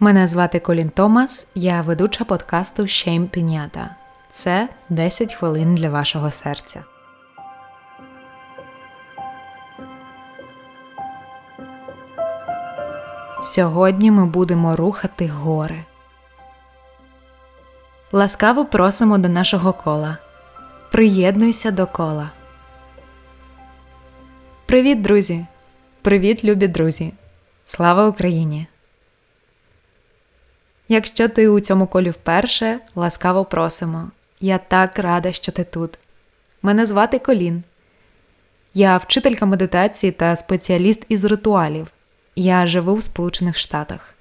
Мене звати Колін Томас, я ведуча подкасту Shame Пінята. Це 10 хвилин для вашого серця. Сьогодні ми будемо рухати гори. Ласкаво просимо до нашого кола. Приєднуйся до кола. Привіт, друзі! Привіт, любі друзі! Слава Україні! Якщо ти у цьому колі вперше, ласкаво просимо. Я так рада, що ти тут. Мене звати Колін. Я вчителька медитації та спеціаліст із ритуалів. Я живу в Сполучених Штатах.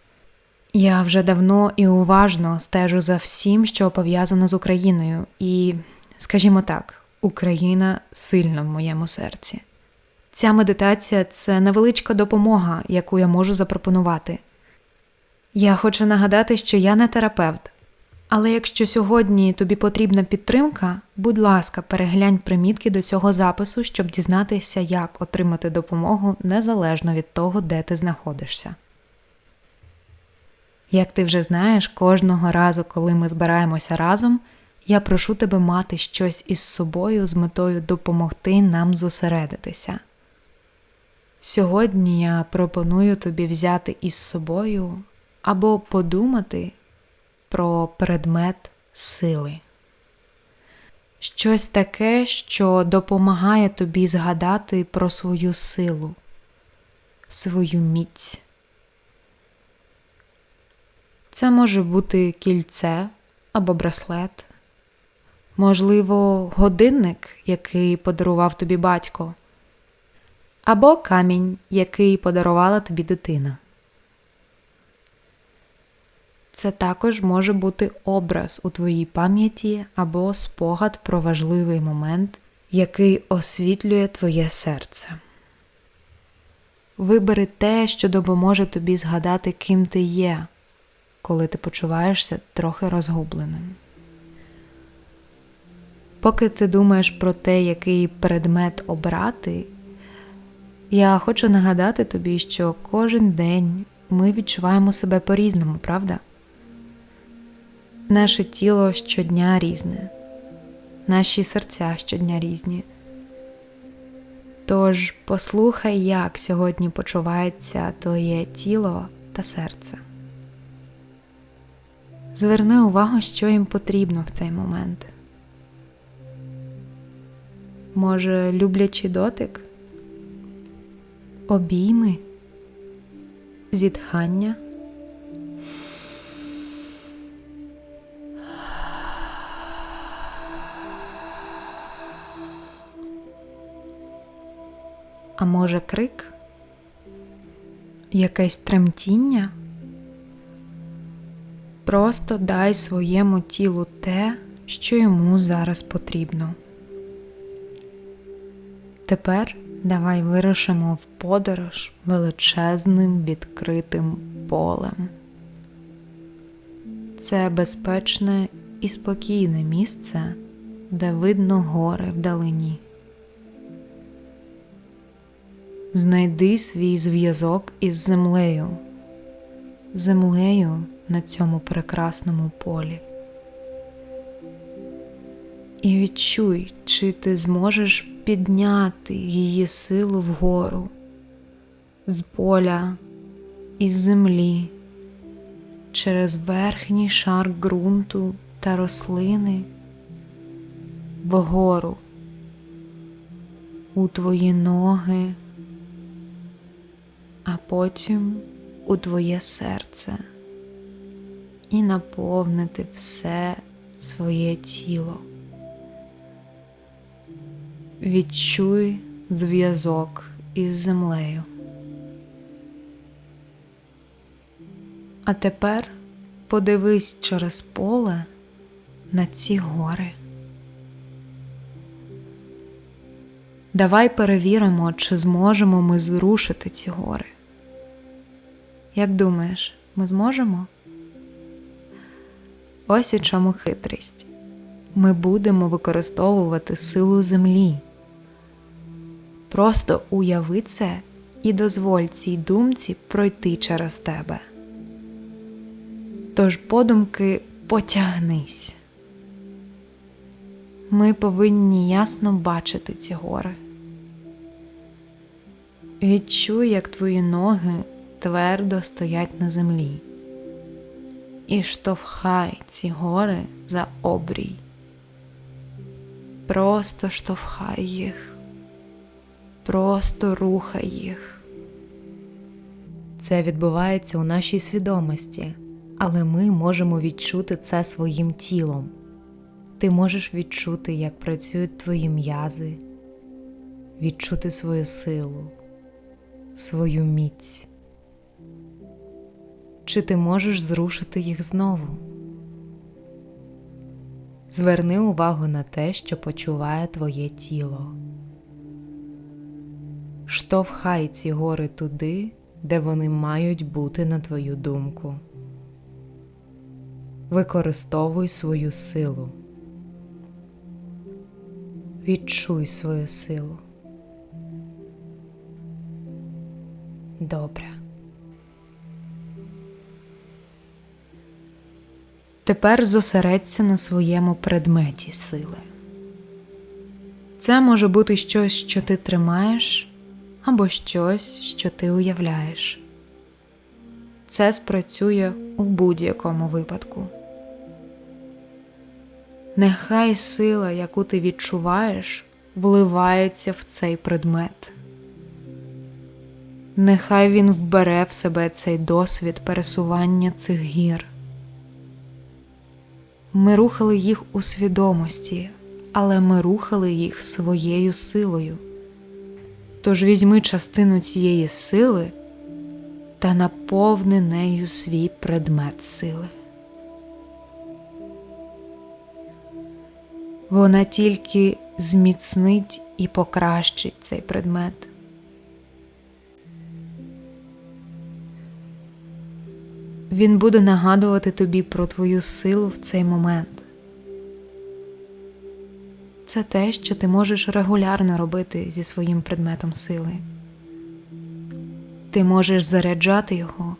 Я вже давно і уважно стежу за всім, що пов'язано з Україною, і, скажімо так, Україна сильно в моєму серці. Ця медитація це невеличка допомога, яку я можу запропонувати. Я хочу нагадати, що я не терапевт. Але якщо сьогодні тобі потрібна підтримка, будь ласка, переглянь примітки до цього запису, щоб дізнатися, як отримати допомогу незалежно від того, де ти знаходишся. Як ти вже знаєш, кожного разу, коли ми збираємося разом, я прошу тебе мати щось із собою з метою допомогти нам зосередитися. Сьогодні я пропоную тобі взяти із собою або подумати про предмет сили. Щось таке, що допомагає тобі згадати про свою силу, свою міць. Це може бути кільце або браслет, можливо, годинник, який подарував тобі батько, або камінь, який подарувала тобі дитина. Це також може бути образ у твоїй пам'яті або спогад про важливий момент, який освітлює твоє серце. Вибери те, що допоможе тобі згадати, ким ти є, коли ти почуваєшся трохи розгубленим. Поки ти думаєш про те, який предмет обрати, я хочу нагадати тобі, що кожен день ми відчуваємо себе по-різному, правда? Наше тіло щодня різне, наші серця щодня різні. Тож послухай, як сьогодні почувається твоє тіло та серце. Зверни увагу, що їм потрібно в цей момент. Може, люблячий дотик, обійми, зітхання. А може, крик? Якесь тремтіння? Просто дай своєму тілу те, що йому зараз потрібно. Тепер давай вирушимо в подорож величезним відкритим полем. Це безпечне і спокійне місце, де видно гори вдалині. Знайди свій зв'язок із землею, землею на цьому прекрасному полі. І відчуй, чи ти зможеш підняти її силу вгору з поля, із землі, через верхній шар ґрунту та рослини вгору у твої ноги а потім у твоє серце і наповнити все своє тіло. Відчуй зв'язок із землею. А тепер подивись через поле на ці гори. Давай перевіримо, чи зможемо ми зрушити ці гори. Як думаєш, ми зможемо? Ось у чому хитрість. Ми будемо використовувати силу землі. Просто уяви це і дозволь цій думці пройти через тебе. Тож подумки потягнись. Ми повинні ясно бачити ці гори. Відчуй, як твої ноги твердо стоять на землі, і штовхай ці гори за обрій. Просто штовхай їх, просто рухай їх. Це відбувається у нашій свідомості, але ми можемо відчути це своїм тілом. Ти можеш відчути, як працюють твої м'язи, відчути свою силу, свою міць. Чи ти можеш зрушити їх знову? Зверни увагу на те, що почуває твоє тіло. Штовхай ці гори туди, де вони мають бути на твою думку. Використовуй свою силу. Відчуй свою силу. Добре. Тепер зосередься на своєму предметі сили. Це може бути щось, що ти тримаєш, або щось, що ти уявляєш. Це спрацює у будь-якому випадку. Нехай сила, яку ти відчуваєш, вливається в цей предмет. Нехай він вбере в себе цей досвід пересування цих гір. Ми рухали їх у свідомості, але ми рухали їх своєю силою. Тож візьми частину цієї сили та наповни нею свій предмет сили. Вона тільки зміцнить і покращить цей предмет. Він буде нагадувати тобі про твою силу в цей момент. Це те, що ти можеш регулярно робити зі своїм предметом сили. Ти можеш заряджати його,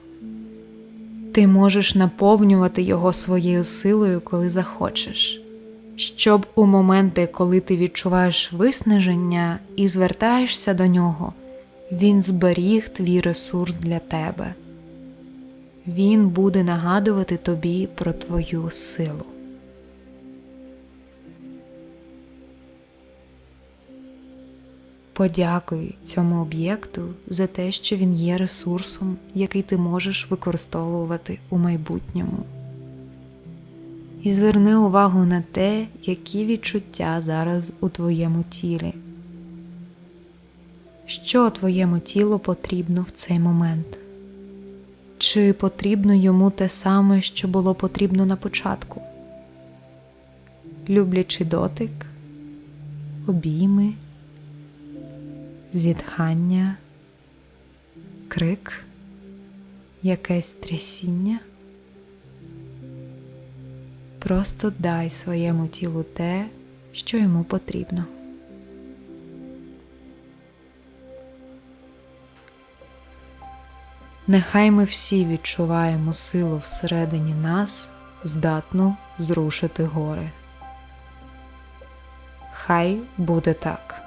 ти можеш наповнювати його своєю силою, коли захочеш, щоб у моменти, коли ти відчуваєш виснаження і звертаєшся до нього, він зберіг твій ресурс для тебе. Він буде нагадувати тобі про твою силу. Подякуй цьому об'єкту за те, що він є ресурсом, який ти можеш використовувати у майбутньому. І зверни увагу на те, які відчуття зараз у твоєму тілі. Що твоєму тілу потрібно в цей момент? Чи потрібно йому те саме, що було потрібно на початку? Люблячи дотик, обійми, зітхання, крик, якесь трясіння. Просто дай своєму тілу те, що йому потрібно. Нехай ми всі відчуваємо силу всередині нас, здатну зрушити гори. Хай буде так.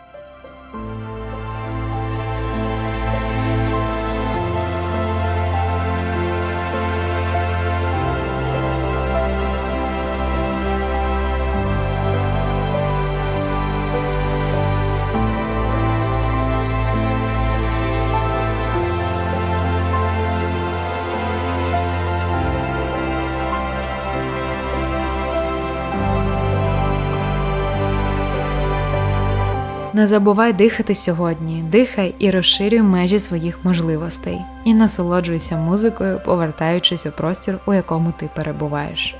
Не забувай дихати сьогодні, дихай і розширюй межі своїх можливостей, і насолоджуйся музикою, повертаючись у простір, у якому ти перебуваєш.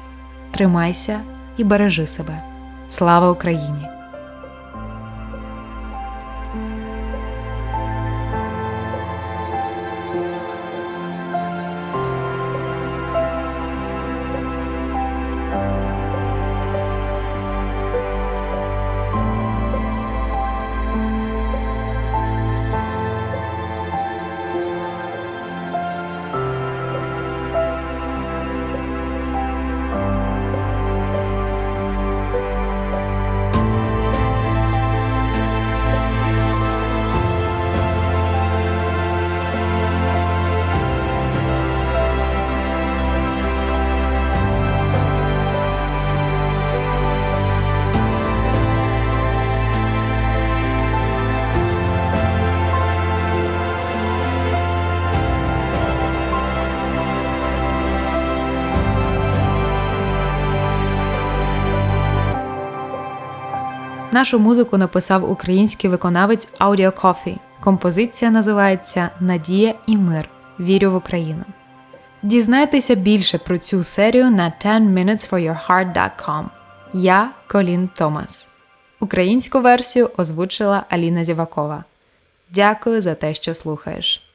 Тримайся і бережи себе. Слава Україні! Нашу музику написав український виконавець Audio Coffee. Композиція називається Надія і мир. Вірю в Україну. Дізнайтеся більше про цю серію на 10minutesforyourheart.com. Я Колін Томас. Українську версію озвучила Аліна Зівакова. Дякую за те, що слухаєш.